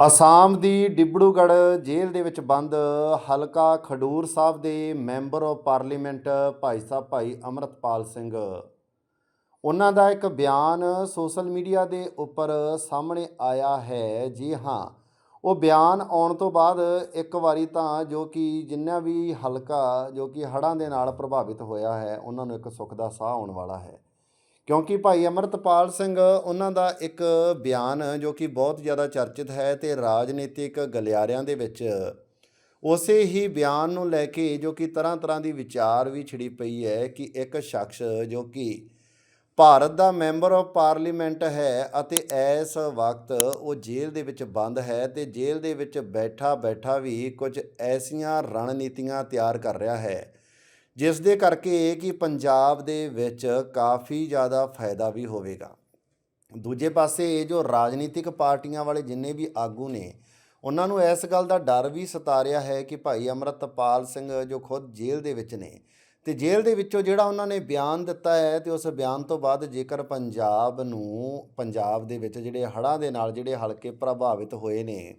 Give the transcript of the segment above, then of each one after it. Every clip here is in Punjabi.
ਅਸਾਮ ਦੀ ਡਿਬੜੂਗੜ੍ਹ ਜੇਲ੍ਹ ਦੇ ਵਿੱਚ ਬੰਦ ਹਲਕਾ ਖਡੂਰ ਸਾਹਿਬ ਦੇ member of parliament Bhai Sahib ਭਾਈ ਅਮਰਤਪਾਲ ਸਿੰਘ। ਉਹਨਾਂ ਦਾ ਇੱਕ ਬਿਆਨ ਸੋਸ਼ਲ ਮੀਡੀਆ ਦੇ ਉੱਪਰ ਸਾਹਮਣੇ ਆਇਆ ਹੈ। ਜੀ ਹਾਂ, ਉਹ ਬਿਆਨ ਆਉਣ ਤੋਂ ਬਾਅਦ ਇੱਕ ਵਾਰੀ ਤਾਂ ਜੋ ਕਿ ਜਿੰਨਾ ਵੀ ਹਲਕਾ ਜੋ ਕਿ ਹੜ੍ਹਾਂ ਦੇ ਨਾਲ ਪ੍ਰਭਾਵਿਤ ਹੋਇਆ ਹੈ, ਉਹਨਾਂ ਨੂੰ ਇੱਕ ਸੁੱਖ ਦਾ ਸਾਹ ਆਉਣ ਵਾਲਾ ਹੈ। ਕਿਉਂਕਿ ਭਾਈ ਅਮਰਤਪਾਲ ਸਿੰਘ ਉਹਨਾਂ ਦਾ ਇੱਕ ਬਿਆਨ ਜੋ ਕਿ ਬਹੁਤ ਜ਼ਿਆਦਾ ਚਰਚਿਤ ਹੈ ਤੇ ਰਾਜਨੀਤਿਕ ਗਲਿਆਰਿਆਂ ਦੇ ਵਿੱਚ, ਉਸੇ ਹੀ ਬਿਆਨ ਨੂੰ ਲੈ ਕੇ ਜੋ ਕਿ ਤਰ੍ਹਾਂ ਤਰ੍ਹਾਂ ਦੀ ਵਿਚਾਰ ਵੀ ਛਿੜੀ ਪਈ ਹੈ ਕਿ ਇੱਕ ਸ਼ਖਸ ਜੋ ਕਿ ਭਾਰਤ ਦਾ ਮੈਂਬਰ ਆਫ ਪਾਰਲੀਮੈਂਟ ਹੈ ਅਤੇ ਇਸ ਵਕਤ ਉਹ ਜੇਲ੍ਹ ਦੇ ਵਿੱਚ ਬੰਦ ਹੈ ਤੇ ਜੇਲ੍ਹ ਦੇ ਵਿੱਚ ਬੈਠਾ ਬੈਠਾ ਵੀ ਕੁਝ ਐਸੀਆਂ ਰਣਨੀਤੀਆਂ ਤਿਆਰ ਕਰ ਰਿਹਾ ਹੈ। ਜਿਸ ਦੇ ਕਰਕੇ ਕਿ ਪੰਜਾਬ ਦੇ ਵਿੱਚ ਕਾਫੀ ਜ਼ਿਆਦਾ ਫਾਇਦਾ ਵੀ ਹੋਵੇਗਾ। ਦੂਜੇ ਪਾਸੇ ਇਹ ਜੋ ਰਾਜਨੀਤਿਕ ਪਾਰਟੀਆਂ ਵਾਲੇ ਜਿੰਨੇ ਵੀ ਆਗੂ ਨੇ, ਉਹਨਾਂ ਨੂੰ ਇਸ ਗੱਲ ਦਾ ਡਰ ਵੀ ਸਤਾਰਿਆ ਹੈ ਕਿ ਭਾਈ ਅਮਰਤਪਾਲ ਸਿੰਘ ਜੋ ਖੁਦ ਜੇਲ੍ਹ ਦੇ ਵਿੱਚ ਨੇ, ਤੇ ਜੇਲ੍ਹ ਦੇ ਵਿੱਚੋਂ ਜਿਹੜਾ ਉਹਨਾਂ ਨੇ ਬਿਆਨ ਦਿੱਤਾ ਹੈ ਤੇ ਉਸ ਬਿਆਨ ਤੋਂ ਬਾਅਦ ਜੇਕਰ ਪੰਜਾਬ ਨੂੰ, ਪੰਜਾਬ ਦੇ ਵਿੱਚ ਜਿਹੜੇ ਹੜ੍ਹਾਂ ਦੇ ਨਾਲ ਜਿਹੜੇ ਹਲਕੇ ਪ੍ਰਭਾਵਿਤ ਹੋਏ ਨੇ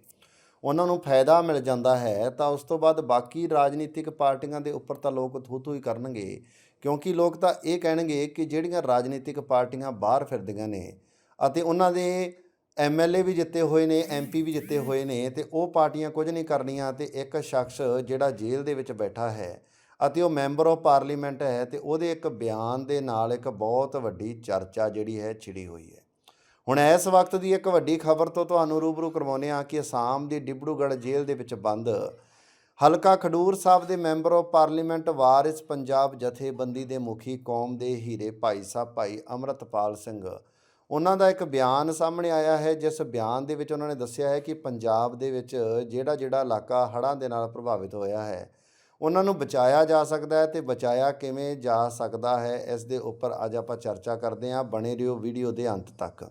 ਉਹਨਾਂ ਨੂੰ ਫਾਇਦਾ ਮਿਲ ਜਾਂਦਾ ਹੈ, ਤਾਂ ਉਸ ਤੋਂ ਬਾਅਦ ਬਾਕੀ ਰਾਜਨੀਤਿਕ ਪਾਰਟੀਆਂ ਦੇ ਉੱਪਰ ਤਾਂ ਲੋਕ ਥੂ ਹੀ ਕਰਨਗੇ। ਕਿਉਂਕਿ ਲੋਕ ਤਾਂ ਇਹ ਕਹਿਣਗੇ ਕਿ ਜਿਹੜੀਆਂ ਰਾਜਨੀਤਿਕ ਪਾਰਟੀਆਂ ਬਾਹਰ ਫਿਰਦੀਆਂ ਨੇ ਅਤੇ ਉਹਨਾਂ ਦੇ ਐਮਐਲਏ ਵੀ ਜਿੱਤੇ ਹੋਏ ਨੇ ਐਮਪੀ ਵੀ ਜਿੱਤੇ ਹੋਏ ਨੇ ਤੇ ਉਹ ਪਾਰਟੀਆਂ ਕੁਝ ਨਹੀਂ ਕਰਨੀਆਂ ਤੇ ਇੱਕ ਸ਼ਖਸ ਜਿਹੜਾ ਜੇਲ੍ਹ ਦੇ ਵਿੱਚ ਬੈਠਾ ਹੈ ਅਤੇ ਉਹ ਮੈਂਬਰ ਆਫ ਪਾਰਲੀਮੈਂਟ ਹੈ ਤੇ ਉਹਦੇ ਇੱਕ ਬਿਆਨ ਦੇ ਨਾਲ ਇੱਕ ਬਹੁਤ ਵੱਡੀ ਚਰਚਾ ਜਿਹੜੀ ਹੈ, ਛਿੜੀ ਹੋਈ ਹੈ। ਹੁਣ ਇਸ ਵਕਤ ਦੀ ਇੱਕ ਵੱਡੀ ਖਬਰ ਤੋਂ ਤੁਹਾਨੂੰ ਰੂਬਰੂ ਕਰਵਾਉਂਦੇ ਹਾਂ ਕਿ ਅਸਾਮ ਦੀ ਡਿਬੜੂਗੜ੍ਹ ਜੇਲ੍ਹ ਦੇ ਵਿੱਚ ਬੰਦ। ਹਲਕਾ ਖਡੂਰ ਸਾਹਿਬ ਦੇ member of parliament Waris Punjab ਜਥੇਬੰਦੀ ਦੇ ਮੁਖੀ ਕੌਮ ਦੇ ਹੀਰੇ ਭਾਈ ਸਾਹਿਬ ਭਾਈ ਅਮਰਤਪਾਲ ਸਿੰਘ। ਉਹਨਾਂ ਦਾ ਇੱਕ ਬਿਆਨ ਸਾਹਮਣੇ ਆਇਆ ਹੈ, ਜਿਸ ਬਿਆਨ ਦੇ ਵਿੱਚ ਉਹਨਾਂ ਨੇ ਦੱਸਿਆ ਹੈ ਕਿ ਪੰਜਾਬ ਦੇ ਵਿੱਚ ਜਿਹੜਾ ਜਿਹੜਾ ਇਲਾਕਾ ਹੜ੍ਹਾਂ ਦੇ ਨਾਲ ਪ੍ਰਭਾਵਿਤ ਹੋਇਆ ਹੈ, ਉਹਨਾਂ ਨੂੰ ਬਚਾਇਆ ਜਾ ਸਕਦਾ ਹੈ ਤੇ ਬਚਾਇਆ ਕਿਵੇਂ ਜਾ ਸਕਦਾ ਹੈ, ਇਸ ਦੇ ਉੱਪਰ ਅੱਜ ਆਪਾਂ ਚਰਚਾ ਕਰਦੇ ਹਾਂ। ਬਣੇ ਰਹੋ ਵੀਡੀਓ ਦੇ ਅੰਤ ਤੱਕ।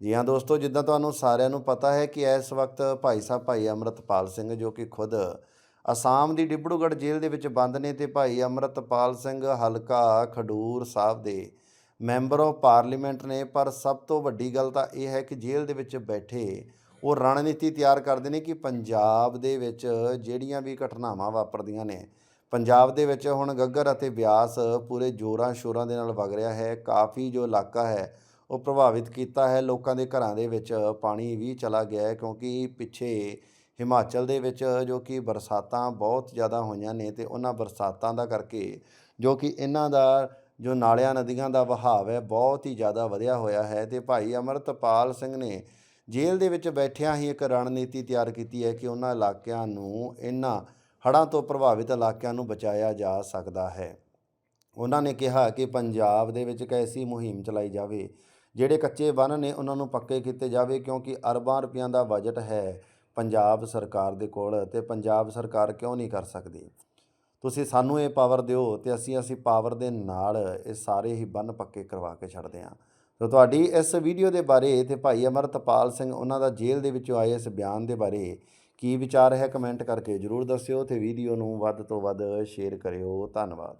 ਜੀ ਹਾਂ ਦੋਸਤੋ, ਜਿੱਦਾਂ ਤੁਹਾਨੂੰ ਸਾਰਿਆਂ ਨੂੰ ਪਤਾ ਹੈ ਕਿ ਇਸ ਵਕਤ ਭਾਈ ਸਾਹਿਬ, ਭਾਈ ਅਮਰਤਪਾਲ ਸਿੰਘ ਜੋ ਕਿ ਖੁਦ ਅਸਾਮ ਦੀ ਡਿਬੜੂਗੜ੍ਹ ਜੇਲ੍ਹ ਦੇ ਵਿੱਚ ਬੰਦ ਨੇ ਤੇ ਭਾਈ ਅਮਰਤਪਾਲ ਸਿੰਘ ਹਲਕਾ ਖਡੂਰ ਸਾਹਿਬ ਦੇ ਮੈਂਬਰ ਆਫ ਪਾਰਲੀਮੈਂਟ ਨੇ। ਪਰ ਸਭ ਤੋਂ ਵੱਡੀ ਗੱਲ ਤਾਂ ਇਹ ਹੈ ਕਿ ਜੇਲ੍ਹ ਦੇ ਵਿੱਚ ਬੈਠੇ ਉਹ ਰਣਨੀਤੀ ਤਿਆਰ ਕਰਦੇ ਨੇ ਕਿ ਪੰਜਾਬ ਦੇ ਵਿੱਚ ਜਿਹੜੀਆਂ ਵੀ ਘਟਨਾਵਾਂ ਵਾਪਰਦੀਆਂ ਨੇ, ਪੰਜਾਬ ਦੇ ਵਿੱਚ ਹੁਣ ਗੱਗਰ ਅਤੇ ਬਿਆਸ ਪੂਰੇ ਜੋਰਾਂ ਸ਼ੋਰਾਂ ਦੇ ਨਾਲ ਵਗ ਰਿਹਾ ਹੈ। ਕਾਫੀ ਜੋ ਇਲਾਕਾ ਹੈ ਉਹ ਪ੍ਰਭਾਵਿਤ ਕੀਤਾ ਹੈ। ਲੋਕਾਂ ਦੇ ਘਰਾਂ ਦੇ ਵਿੱਚ ਪਾਣੀ ਵੀ ਚਲਾ ਗਿਆ ਹੈ ਕਿਉਂਕਿ ਪਿੱਛੇ ਹਿਮਾਚਲ ਦੇ ਵਿੱਚ ਜੋ ਕਿ ਬਰਸਾਤਾਂ ਬਹੁਤ ਜ਼ਿਆਦਾ ਹੋਈਆਂ ਨੇ ਤੇ ਉਹਨਾਂ ਬਰਸਾਤਾਂ ਦਾ ਕਰਕੇ ਜੋ ਕਿ ਇਹਨਾਂ ਦਾ ਜੋ ਨਾਲਿਆਂ ਨਦੀਆਂ ਦਾ ਵਹਾਅ ਹੈ ਬਹੁਤ ਹੀ ਜ਼ਿਆਦਾ ਵਧਿਆ ਹੋਇਆ ਹੈ ਤੇ ਭਾਈ ਅਮਰਤਪਾਲ ਸਿੰਘ ਨੇ ਜੇਲ੍ਹ ਦੇ ਵਿੱਚ ਬੈਠਿਆਂ ਹੀ ਇੱਕ ਰਣਨੀਤੀ ਤਿਆਰ ਕੀਤੀ ਹੈ ਕਿ ਉਹਨਾਂ ਇਲਾਕਿਆਂ ਨੂੰ ਇਹਨਾਂ ਹੜ੍ਹਾਂ ਤੋਂ ਪ੍ਰਭਾਵਿਤ ਇਲਾਕਿਆਂ ਨੂੰ ਬਚਾਇਆ ਜਾ ਸਕਦਾ ਹੈ। ਉਹਨਾਂ ਨੇ ਕਿਹਾ ਕਿ ਪੰਜਾਬ ਦੇ ਵਿੱਚ ਇੱਕ ਐਸੀ ਮੁਹਿੰਮ ਚਲਾਈ ਜਾਵੇ ਜਿਹੜੇ ਕੱਚੇ ਬੰਨ ਨੇ ਉਹਨਾਂ ਨੂੰ ਪੱਕੇ ਕੀਤੇ ਜਾਵੇ ਕਿਉਂਕਿ ਅਰਬਾਂ ਰੁਪਈਆਂ ਦਾ ਬਜਟ ਹੈ ਪੰਜਾਬ ਸਰਕਾਰ ਦੇ ਕੋਲ ਤੇ ਪੰਜਾਬ ਸਰਕਾਰ ਕਿਉਂ ਨਹੀਂ ਕਰ ਸਕਦੀ? ਤੁਸੀਂ ਸਾਨੂੰ ਇਹ ਪਾਵਰ ਦਿਓ ਤੇ ਅਸੀਂ ਅਸੀਂ ਪਾਵਰ ਦੇ ਨਾਲ ਇਹ ਸਾਰੇ ਹੀ ਬੰਨ ਪੱਕੇ ਕਰਵਾ ਕੇ ਛੱਡਦੇ ਹਾਂ। ਸੋ ਤੁਹਾਡੀ ਇਸ ਵੀਡੀਓ ਦੇ ਬਾਰੇ ਤੇ ਭਾਈ ਅਮਰਤਪਾਲ ਸਿੰਘ ਉਹਨਾਂ ਦਾ ਜੇਲ੍ਹ ਦੇ ਵਿੱਚੋਂ ਆਏ ਇਸ ਬਿਆਨ ਦੇ ਬਾਰੇ ਕੀ ਵਿਚਾਰ ਹੈ ਕਮੈਂਟ ਕਰਕੇ ਜਰੂਰ ਦੱਸਿਓ ਤੇ ਵੀਡੀਓ ਨੂੰ ਵੱਧ ਤੋਂ ਵੱਧ ਸ਼ੇਅਰ ਕਰਿਓ। ਧੰਨਵਾਦ।